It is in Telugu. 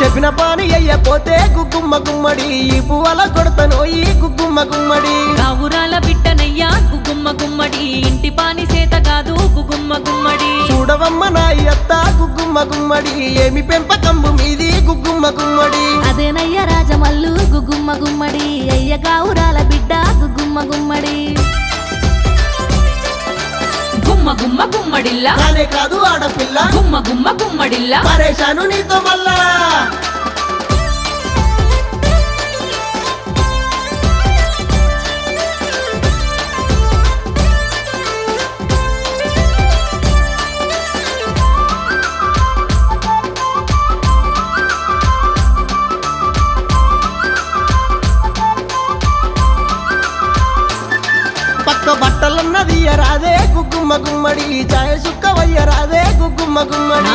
చెప్పిన పాని అయ్యపోతే గుగ్గుమ్మ గుమ్మడి. ఈ పువ్వల కొడతను ఈ గుగ్గుమ్మ గుమ్మడి. కావురాల బిడ్డనయ్యా గుగుమ్మ గుమ్మడి. ఇంటి పాని సేత కాదు గుగుమ్మ గుమ్మడి. చూడవమ్మ నా అత్త గుగ్గుమ్మ గుమ్మడి. ఏమి పెంపకంబు మీది గుగ్గుమ్మ గుమ్మడి. అదేనయ్య రాజమల్లు గుగుమ్మ గుమ్మడి. అయ్య గావురాల బిడ్డ గుగుమ్మ గుమ్మడి. గుమ్మ గుమ్మ గుమ్మడిల్లా? కాదు ఆడపిల్ల. గుమ్మ గుమ్మ గుమ్మడిల్లా. పరేషాను నీతో మళ్ళా. పక్క బట్టలన్నది రాదే. గుమ్మ గుమ్మడి చాయ సుక్క వయ్య రాదే గుమ్మ గుమ్మడి.